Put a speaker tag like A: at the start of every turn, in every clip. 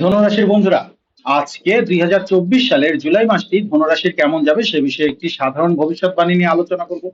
A: ধনুরাশির বন্ধুরা, আজকে দুই সালের জুলাই মাসটি ধনুরাশির কেমন যাবে সে বিষয়ে একটি সাধারণ ভবিষ্যৎবাণী নিয়ে আলোচনা করব।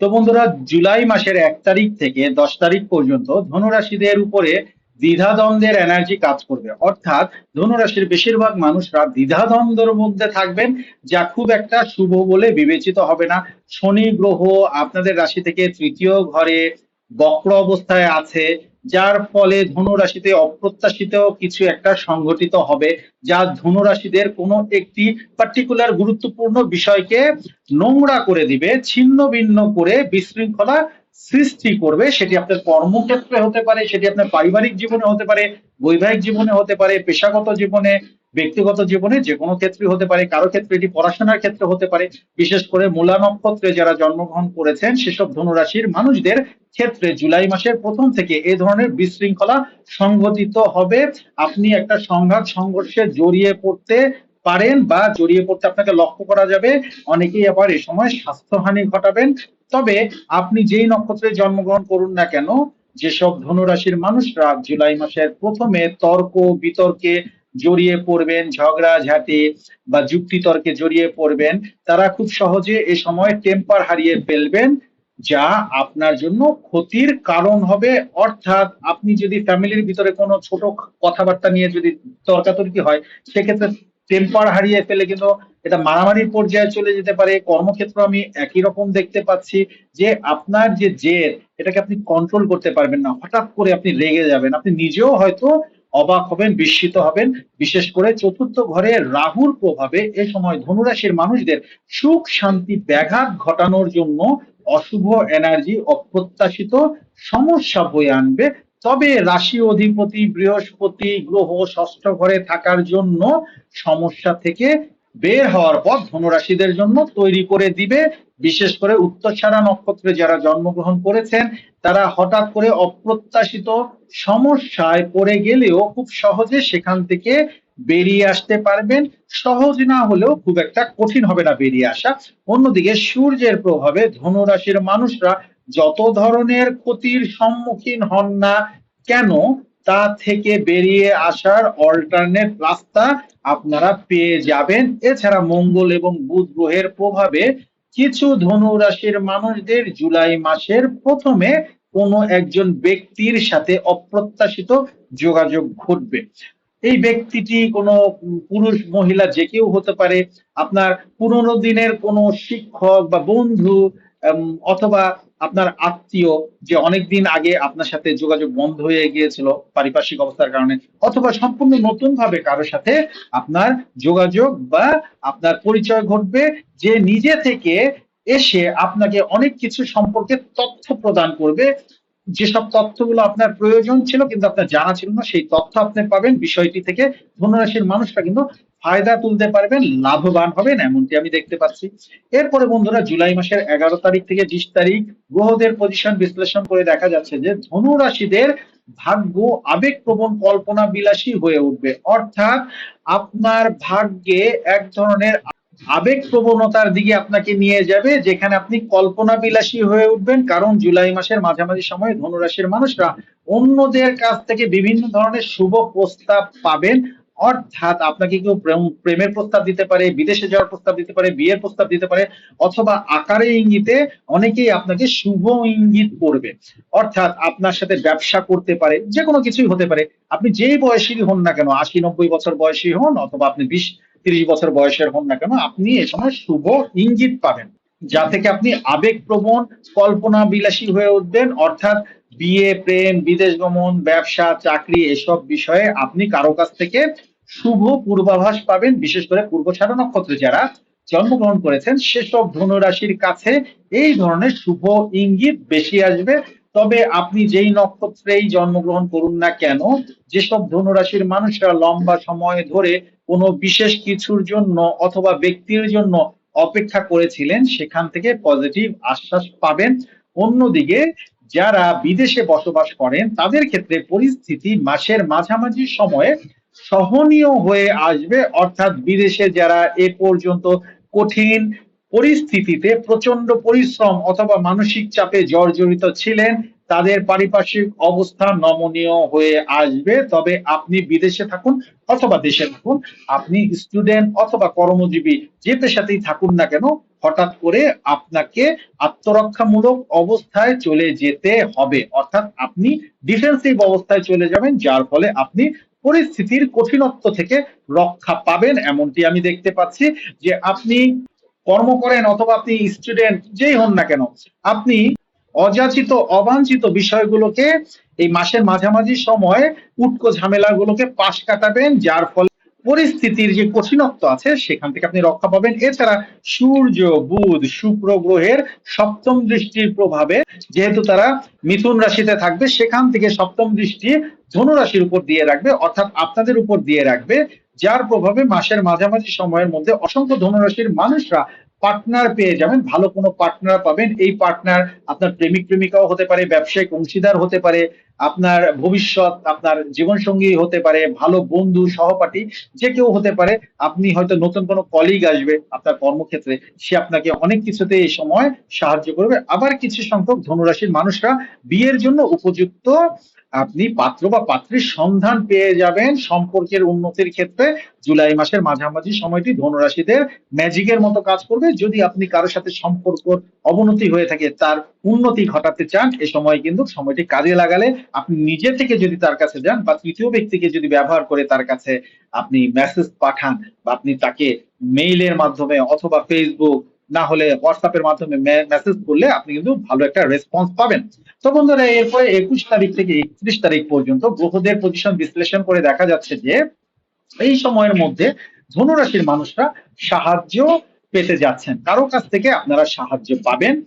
A: তো বন্ধুরা, জুলাই মাসের এক তারিখ থেকে দশ তারিখ পর্যন্ত ধনুরাশিদের উপরে দ্বিধাদ্বন্দ্বের এনার্জি কাজ করবে। অর্থাৎ ধনুরাশির বেশিরভাগ মানুষরা দ্বিধাদ্বন্দ্বের মধ্যে থাকবেন, যা খুব একটা শুভ বলে বিবেচিত হবে না। শনি গ্রহ আপনাদের রাশি থেকে তৃতীয় ঘরে বক্র অবস্থায় আছে, যার ফলে ধনুরাশিতে অপ্রত্যাশিত কিছু একটা সংঘটিত হবে, যা ধনুরাশিদের কোনো একটি পার্টিকুলার গুরুত্বপূর্ণ বিষয়কে নোংরা করে দিবে, ছিন্ন ভিন্ন করে বিশৃঙ্খলা সৃষ্টি করবে। সেটি আপনার কর্মক্ষেত্রে হতে পারে, সেটি আপনার পারিবারিক জীবনে হতে পারে, বৈবাহিক জীবনে হতে পারে, পেশাগত জীবনে ব্যক্তিগত জীবনে যে কোনো ক্ষেত্রে হতে পারে, কারও ক্ষেত্রে এটি পড়াশোনার ক্ষেত্রে হতে পারে, বিশেষ করে মূলা নক্ষত্রে যারা জন্মগ্রহণ করেছেন, সেসব ধনুরাশির মানুষদের ক্ষেত্রে জুলাই মাসের প্রথম থেকে এ ধরনের বিশৃঙ্খলা সংঘটিত হবে। আপনি একটা সংঘাত, সংঘর্ষে জড়িয়ে পড়তে পারেন বা জড়িয়ে পড়তে আপনাকে লক্ষ্য করা যাবে। অনেকেই আবার এ সময় স্বাস্থ্যহানি ঘটাবেন। তবে আপনি যেই নক্ষত্রে জন্মগ্রহণ করুন না কেন, যেসব ধনুরাশির মানুষরা জুলাই মাসের প্রথমে তর্ক, বিতর্কে জড়িয়ে পড়বেন, ঝগড়া, ঝাঁটি বা যুক্তি তর্কে জড়িয়ে পড়বেন, তারা খুব সহজে এ সময় টেম্পার হারিয়ে ফেলবেন, যা আপনার জন্য ক্ষতির কারণ হবে। অর্থাৎ আপনি যদি ফ্যামিলির ভিতরে কোনো ছোট কথাবার্তা নিয়ে যদি তর্কাতর্কি হয়, সেক্ষেত্রে টেম্পার হারিয়ে ফেলে কিন্তু এটা মারামারির পর্যায়ে চলে যেতে পারে। কর্মক্ষেত্র আমি একই রকম দেখতে পাচ্ছি যে আপনার যে জেদ, এটাকে আপনি কন্ট্রোল করতে পারবেন না। হঠাৎ করে আপনি রেগে যাবেন। আপনি নিজেও হয়তো অবাক হবেন, বিস্মিত হবেন। বিশেষ করে চতুর্থ ঘরে রাহুর প্রভাবে এ সময় ধনুরাশির মানুষদের সুখ শান্তি ব্যাঘাত ঘটানোর জন্য অশুভ এনার্জি অপ্রত্যাশিত সমস্যা বয়ে আনবে। তবে রাশি অধিপতি, বৃহস্পতি, গ্রহ, ষষ্ঠ ঘরে থাকার জন্য সমস্যা থেকে বের হওয়ার পথ ধনুরাশিদের জন্য তৈরি করে দিবে। বিশেষ করে উত্তরছাড়া নক্ষত্রে যারা জন্মগ্রহণ করেছেন, তারা হঠাৎ করে অপ্রত্যাশিত সমস্যায় পড়ে গেলেও খুব সহজে সেখান থেকে বেরিয়ে আসতে পারবেন। সহজ না হলেও খুব একটা কঠিন হবে না বেরিয়ে আসা। অন্যদিকে সূর্যের প্রভাবে ধনুরাশির মানুষরা যত ধরনের ক্ষতির সম্মুখীন হন না কেন তা থেকে বেরিয়ে আসার অল্টারনেট রাস্তা আপনারা পেয়ে যাবেন। এছাড়া মঙ্গল এবং বুধ গ্রহের প্রভাবে কিছু ধনু রাশির মানুষদের জুলাই মাসের প্রথমে কোনো একজন ব্যক্তির সাথে অপ্রত্যাশিত যোগাযোগ ঘটবে। এই ব্যক্তিটি কোনো পুরুষ, মহিলা যে কেউ হতে পারে। আপনার পুরনো দিনের কোনো শিক্ষক বা বন্ধু অথবা আপনার আত্মীয় যে অনেকদিন আগে আপনার সাথে যোগাযোগ বন্ধ হয়ে গিয়েছিল পারিপার্শ্বিক অবস্থার কারণে, অথবা সম্পূর্ণ নতুন ভাবে কারও সাথে আপনার যোগাযোগ বা আপনার পরিচয় ঘটবে, যে নিজে থেকে এসে আপনাকে অনেক কিছু সম্পর্কে তথ্য প্রদান করবে। যেসব তথ্যগুলো আপনার প্রয়োজন ছিল কিন্তু আপনার জানা ছিল না, সেই তথ্য আপনি পাবেন। বিষয়টি থেকে ধনুরাশির মানুষরা কিন্তু ফায়দা তুলতে পারবেন, লাভবান হবেন, এমনটি আমি দেখতে পাচ্ছি। এরপরে বন্ধুরা, জুলাই মাসের এগারো তারিখ থেকে বিশ তারিখ, গ্রহদের পজিশন বিশ্লেষণ করে দেখা যাচ্ছে যে ধনু রাশিদের ভাগ্য আবেগপ্রবণ কল্পনা বিলাসী হয়ে উঠবে। অর্থাৎ আপনার ভাগ্যে এক ধরনের আবেগ প্রবণতার দিকে আপনাকে নিয়ে যাবে, যেখানে আপনি কল্পনা বিলাসী হয়ে উঠবেন, কারণ জুলাই মাসের মাঝামাঝি সময়ে ধনুরাশির মানুষরা অন্যদের কাছ থেকে বিভিন্ন ধরনের শুভ প্রস্তাব পাবেন অর্থাৎ আপনাকে কেউ প্রেমের প্রস্তাব দিতে পারে, বিদেশে যাওয়ার প্রস্তাব দিতে পারে, বিয়ের প্রস্তাব দিতে পারে, অথবা আকারে ইঙ্গিতে অনেকেই আপনাকে শুভ ইঙ্গিত করবে। অর্থাৎ আপনার সাথে ব্যবসা করতে পারে যে কোনো কিছুই হতে পারে। আপনি যেই বয়সী হন না কেন, আশি, নব্বই বছর বয়সী হন, অথবা আপনি বিশ, তিরিশ বছর বয়সের হন না কেন, আপনি এ সময় শুভ ইঙ্গিত পাবেন। যা থেকে আপনি আবেগপ্রবণ কল্পনা বিলাসী হয়ে উঠবেন, অর্থাৎ বিয়ে, প্রেম, বিদেশ গমন, ব্যবসা, চাকরি এসব বিষয়ে আপনি কারও কাছ থেকে শুভ পূর্বাভাস পাবেন, বিশেষ করে পূর্ব ছাড়া নক্ষত্রে যারা জন্মগ্রহণ করেছেন, সেসব ধনুরাশির কাছে এই ধরনের শুভ ইঙ্গিত বেশি আসবে। তবে আপনি যেই নক্ষত্রেই জন্মগ্রহণ করুন না কেন, যেসব ধনুরাশির মানুষরা লম্বা সময় ধরে কোনো বিশেষ কিছুর জন্য অথবা ব্যক্তির জন্য অপেক্ষা করেছিলেন, সেখান থেকে পজিটিভ আশ্বাস পাবেন। অন্যদিকে যারা বিদেশে বসবাস করেন, তাদের ক্ষেত্রে পরিস্থিতি মাসের মাঝামাঝি সময়ে সহনীয় হয়ে আসবে। অর্থাৎ বিদেশে যারা এ পর্যন্ত কঠিন পরিস্থিতিতে প্রচণ্ড পরিশ্রম অথবা মানসিক চাপে জর্জরিত ছিলেন তাদের পারিপার্শ্বিক অবস্থা নমনীয় হয়ে আসবে। তবে আপনি বিদেশে থাকুন অথবা দেশে থাকুন, আপনি স্টুডেন্ট অথবা কর্মজীবী যে পেশাতেই থাকুন না কেন, হঠাৎ করে আপনাকে আত্মরক্ষামূলক অবস্থায় চলে যেতে হবে। অর্থাৎ আপনি ডিফেন্সিভ অবস্থায় চলে যাবেন, যার ফলে আপনি পরিস্থিতির কঠিনত্ব থেকে রক্ষা পাবেন। এমনটি আমি দেখতে পাচ্ছি যে আপনি কর্ম করেন অথবা আপনি স্টুডেন্ট যেই হন না কেন, আপনি অযাচিত, অবাঞ্ছিত বিষয়গুলোকে এই মাসের মাঝামাঝি সময়ে উটকো ঝামেলাগুলোকে পাশ কাটাবেন, যার ফলে পরিস্থিতির যে কঠিনত্ব আছে সেখান থেকে আপনি রক্ষা পাবেন। এছাড়া সূর্য, বুধ, শুক্র গ্রহের সপ্তম দৃষ্টির প্রভাবে যেহেতু তারা মিথুন রাশিতে থাকবে, সেখান থেকে সপ্তম দৃষ্টি ধনু রাশির উপর দিয়ে রাখবে, অর্থাৎ আপনাদের উপর দিয়ে রাখবে, যার প্রভাবে মাসের মাঝামাঝি সময়ের মধ্যে অসংখ্য ধনুরাশির মানুষরা পার্টনার পেয়ে যাবেন, ভালো কোনো পার্টনার পাবেন। এই পার্টনার আপনার প্রেমিক প্রেমিকাও হতে পারে, ব্যবসায়িক অংশীদার হতে পারে আপনার ভবিষ্যৎ, আপনার জীবনসঙ্গী হতে পারে, ভালো বন্ধু, সহপাঠী, যে কেউ হতে পারে, আপনি হয়তো নতুন কোনো কলিগ আসবে আপনার কর্মক্ষেত্রে, সে আপনাকে অনেক কিছুতে এই সময় সাহায্য করবে। আবার কিছু সংখ্যক ধনুরাশির মানুষরা বিয়ের জন্য উপযুক্ত আপনি পাত্র বা পাত্রীর সন্ধান পেয়ে যাবেন সম্পর্কের উন্নতির ক্ষেত্রে। জুলাই মাসের মাঝামাঝি সময়টি ধনুরাশিদের ম্যাজিকের মতো কাজ করবে। যদি আপনি কারোর সাথে সম্পর্ক অবনতি হয়ে থাকে, তার উন্নতি ঘটাতে চান, এ সময় কিন্তু সময়টি কাজে লাগালে আপনি নিজে থেকে যদি তার কাছে যান বা তৃতীয় ব্যক্তিকে যদি ব্যবহার করে তার কাছে আপনি মেসেজ পাঠান বা আপনি তাকে মেইলের মাধ্যমে অথবা ফেসবুক না হলে হোয়াটসঅ্যাপের মাধ্যমে মেসেজ করলে আপনি কিন্তু ভালো একটা রেসপন্স পাবেন। তো বন্ধুরা, এরপরে একুশ তারিখ থেকে একত্রিশ তারিখ পর্যন্ত গ্রহদের পজিশন বিশ্লেষণ করে দেখা যাচ্ছে যে এই সময়ের মধ্যে ধনুরাশির মানুষরা সাহায্য পেতে যাচ্ছেন। কারও কাছ থেকে আপনারা সাহায্য পাবেন।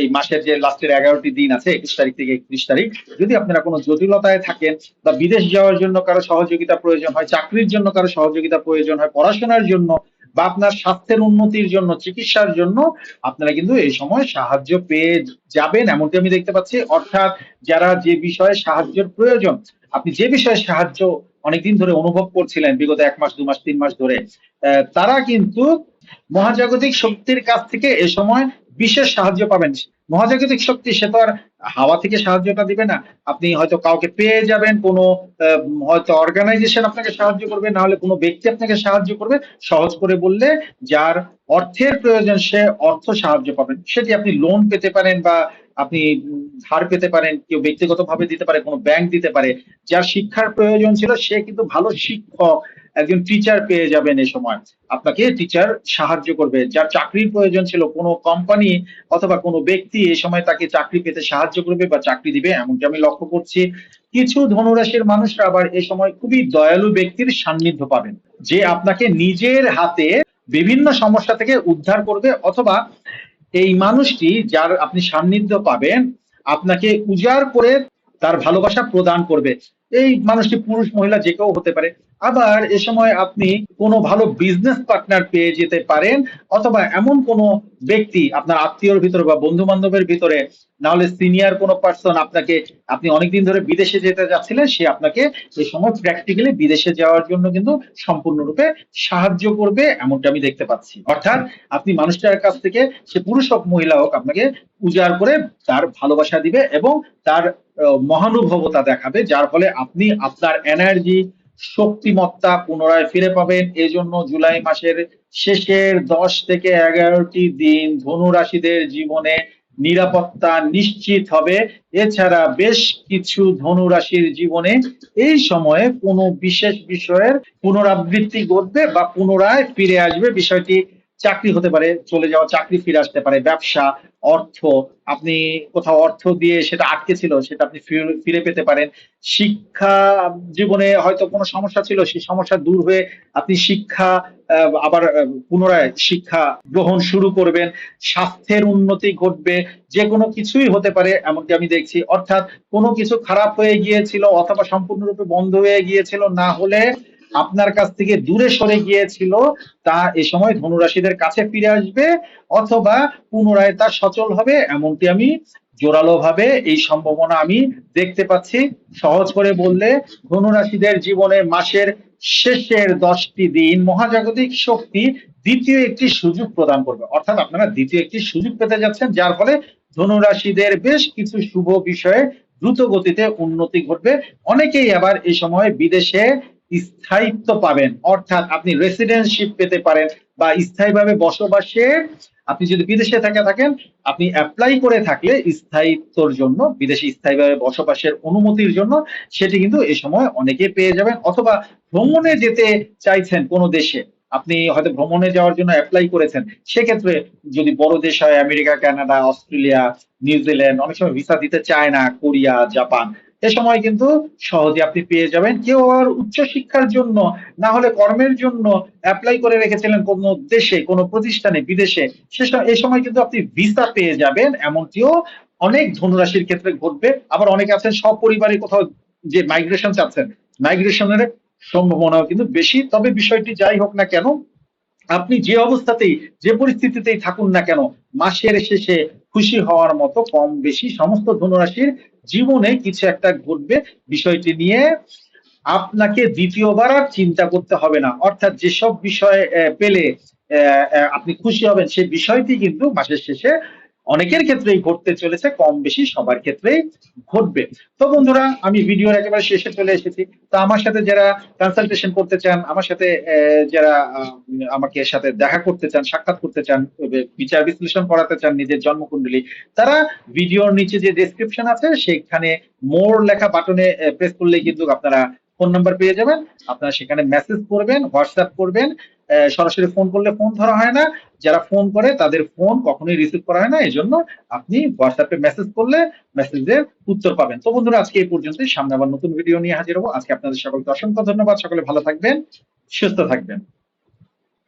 A: এই মাসের যে লাস্টের এগারোটি দিন আছে, একুশ তারিখ থেকে একত্রিশ তারিখ, যদি আপনারা কোনো জটিলতায় থাকেন বা বিদেশ যাওয়ার জন্য কারও সহযোগিতা প্রয়োজন হয়, চাকরির জন্য কারও সহযোগিতা প্রয়োজন হয়, পড়াশোনার জন্য বা আপনার স্বাস্থ্যের উন্নতির জন্য, চিকিৎসার জন্য, আপনারা কিন্তু এই সময় সাহায্য পেয়ে যাবেন। এমনটি আমি দেখতে পাচ্ছি। অর্থাৎ যারা যে বিষয়ে সাহায্যের প্রয়োজন, আপনি যে বিষয়ে সাহায্য অনেকদিন ধরে অনুভব করছিলেন, বিগত এক মাস, দু মাস, তিন মাস ধরে তারা কিন্তু মহাজাগতিক শক্তির কাছ থেকে এ সময় বিশেষ সাহায্য পাবেন। মহাজাগতিক শক্তি, সে তো আর হাওয়া থেকে সাহায্যটা দিবে না। আপনি হয়তো কাউকে পেয়ে যাবেন, কোনো হয়তো অর্গানাইজেশন আপনাকে সাহায্য করবে, না হলে কোনো ব্যক্তি আপনাকে সাহায্য করবে। সহজ করে বললে, যার অর্থের প্রয়োজন, সে অর্থ সাহায্য পাবেন। সেটি আপনি লোন পেতে পারেন বা আপনি ধার পেতে পারেন, কেউ ব্যক্তিগতভাবে দিতে পারে, কোনো ব্যাংক দিতে পারে। যার শিক্ষার প্রয়োজন ছিল, সে কিন্তু ভালো শিক্ষক। একজন টিচার পেয়ে যাবেন এই সময়। আপনাকে টিচার সাহায্য করবে। যার চাকরির প্রয়োজন ছিল কোনো কোম্পানি অথবা কোনো ব্যক্তি এই সময় তাকে চাকরি পেতে সাহায্য করবে বা চাকরি দিবে এমনটি আমি লক্ষ্য করছি কিছু ধনুরাশির মানুষরা আবার এই সময় খুবই দয়ালু ব্যক্তির সান্নিধ্য পাবেন, যে আপনাকে নিজের হাতে বিভিন্ন সমস্যা থেকে উদ্ধার করবে অথবা এই মানুষটি যার আপনি সান্নিধ্য পাবেন, আপনাকে উজাড় করে তার ভালোবাসা প্রদান করবে। এই মানুষটি পুরুষ, মহিলা যে কেউ হতে পারে। আবার এ সময় আপনি কোনো ভালো বিজনেস পার্টনার পেয়ে যেতে পারেন, অথবা এমন কোনো ব্যক্তি আপনার আত্মীয়র ভিতরে বা বন্ধু বান্ধবের ভিতরে, না হলে সিনিয়র কোনো পার্সন আপনাকে, আপনি অনেকদিন ধরে বিদেশে যেতে যাচ্ছিলেন, সে আপনাকে এই সময় প্র্যাকটিক্যালি বিদেশে যাওয়ার জন্য কিন্তু সম্পূর্ণরূপে সাহায্য করবে, এমনটা আমি দেখতে পাচ্ছি। অর্থাৎ আপনি মানুষটার কাছ থেকে, সে পুরুষ হোক, মহিলা হোক, আপনাকে উজাড় করে তার ভালোবাসা দিবে এবং তার মহানুভবতা দেখাবে, যার ফলে আপনি আপনার এনার্জি শক্তিমত্তা পুনরায় ফিরে পাবেন। এই জন্য জুলাই মাসের শেষের দশ থেকে এগারোটি দিন ধনু রাশিদের জীবনে নিরাপত্তা নিশ্চিত হবে। এছাড়া বেশ কিছু ধনু রাশির জীবনে এই সময়ে কোনো বিশেষ বিষয়ের পুনরাবৃত্তি ঘটবে বা পুনরায় ফিরে আসবে। বিষয়টি চাকরি হতে পারে, চলে যাওয়া, চাকরি ফিরে আসতে পারে, ব্যবসা, অর্থ, আপনি কোথাও অর্থ দিয়ে সেটা আটকে ছিল, সেটা আপনি ফিরে- পেতে পারেন। শিক্ষা জীবনে হয়তো কোনো সমস্যা ছিল, সেই সমস্যা দূর হয়ে আপনি শিক্ষা আবার পুনরায় শিক্ষা গ্রহণ শুরু করবেন। স্বাস্থ্যের উন্নতি ঘটবে, যে কোনো কিছুই হতে পারে, এমনকি আমি দেখছি, অর্থাৎ কোনো কিছু খারাপ হয়ে গিয়েছিল অথবা সম্পূর্ণরূপে বন্ধ হয়ে গিয়েছিল, না হলে আপনার কাছ থেকে দূরে সরে গিয়েছিল, তা এ সময় ধনুরাশিদের কাছে ফিরে আসবে, অথবা পুনরায় তা সচল হবে, এমনটি আমি জোরালো ভাবে এই সম্ভাবনা আমি দেখতে পাচ্ছি। সহজ করে বললে, ধনুরাশিদের জীবনে মাসের শেষের দশটি দিন মহাজাগতিক শক্তি দ্বিতীয় একটি সুযোগ প্রদান করবে। অর্থাৎ আপনারা দ্বিতীয় একটি সুযোগ পেতে যাচ্ছেন, যার ফলে ধনুরাশিদের বেশ কিছু শুভ বিষয়ে দ্রুত গতিতে উন্নতি ঘটবে। অনেকেই আবার এই সময় বিদেশে স্থায়িত্ব পাবেন। অর্থাৎ আপনি রেসিডেন্সিপ পেতে পারেন বা স্থায়ীভাবে বসবাসের আপনি যদি বিদেশে থেকে থাকেন, আপনি অ্যাপ্লাই করে থাকলে স্থায়িত্বর জন্য, বিদেশে স্থায়ীভাবে বসবাসের অনুমতির জন্য সেটি কিন্তু এই সময় অনেকে পেয়ে যাবেন অথবা ভ্রমণে যেতে চাইছেন কোনো দেশে, আপনি হয়তো ভ্রমণে যাওয়ার জন্য অ্যাপ্লাই করেছেন, সেক্ষেত্রে যদি বড় দেশ হয়, আমেরিকা, কানাডা, অস্ট্রেলিয়া, নিউজিল্যান্ড, অনেক সময় ভিসা দিতে চায় না, কোরিয়া, জাপান এ সময় কিন্তু সহজে আপনি পেয়ে যাবেন। কেউ আর উচ্চ শিক্ষার জন্য, না হলে কর্মের জন্য অ্যাপ্লাই করে রেখেছিলেন কোনো দেশে, কোনো প্রতিষ্ঠানে, বিদেশে, সে এই সময় কিন্তু আপনি ভিসা পেয়ে যাবেন, এমনটিও অনেক ধনুরাশির ক্ষেত্রে ঘটবে। আবার অনেকে আছেন সপরিবারে কোথাও যে মাইগ্রেশন চাচ্ছেন মাইগ্রেশনের সম্ভাবনাও কিন্তু বেশি। তবে বিষয়টি যাই হোক না কেন, আপনি যে অবস্থাতেই, যে পরিস্থিতিতেই থাকুন না কেন, মাসের শেষে খুশি হওয়ার মতো কম বেশি সমস্ত ধনুরাশির জীবনে কিছু একটা ঘটবে, বিষয়টি নিয়ে আপনাকে দ্বিতীয়বার আর চিন্তা করতে হবে না। অর্থাৎ যেসব বিষয় পেলে আপনি খুশি হবেন সেই বিষয়টি কিন্তু মাসের শেষে অনেকের ক্ষেত্রেই ঘটতে চলেছে, কম বেশি সবার ক্ষেত্রেই ঘটবে। তো বন্ধুরা, আমি ভিডিওর একেবারে শেষে চলে এসেছি। তো আমার সাথে যারা কনসালটেশন করতে চান, আমার সাথে যারা আমাকে সাথে দেখা করতে চান, সাক্ষাৎ করতে চান বিচার বিশ্লেষণ করাতে চান, নিজের জন্মকুণ্ডলী, তারা ভিডিওর নিচে যে ডেসক্রিপশন আছে, সেখানে মোর লেখা বাটনে প্রেস করলেই কিন্তু আপনারা ফোন নাম্বার পেয়ে যাবেন। আপনারা সেখানে মেসেজ করবেন হোয়াটসঅ্যাপ করবেন সরাসরি ফোন করলে ফোন ধরা হয় না। যারা ফোন করে, তাদের ফোন কখনোই রিসিভ করা হয় না। এই জন্য আপনি হোয়াটসঅ্যাপে মেসেজ করলে মেসেজের উত্তর পাবেন। তো বন্ধুরা, আজকে এই পর্যন্তই। সামনে আবার নতুন ভিডিও নিয়ে হাজির হব। আজকে আপনাদের সকলকে অসংখ্য ধন্যবাদ। সকলে ভালো থাকবেন, সুস্থ থাকবেন।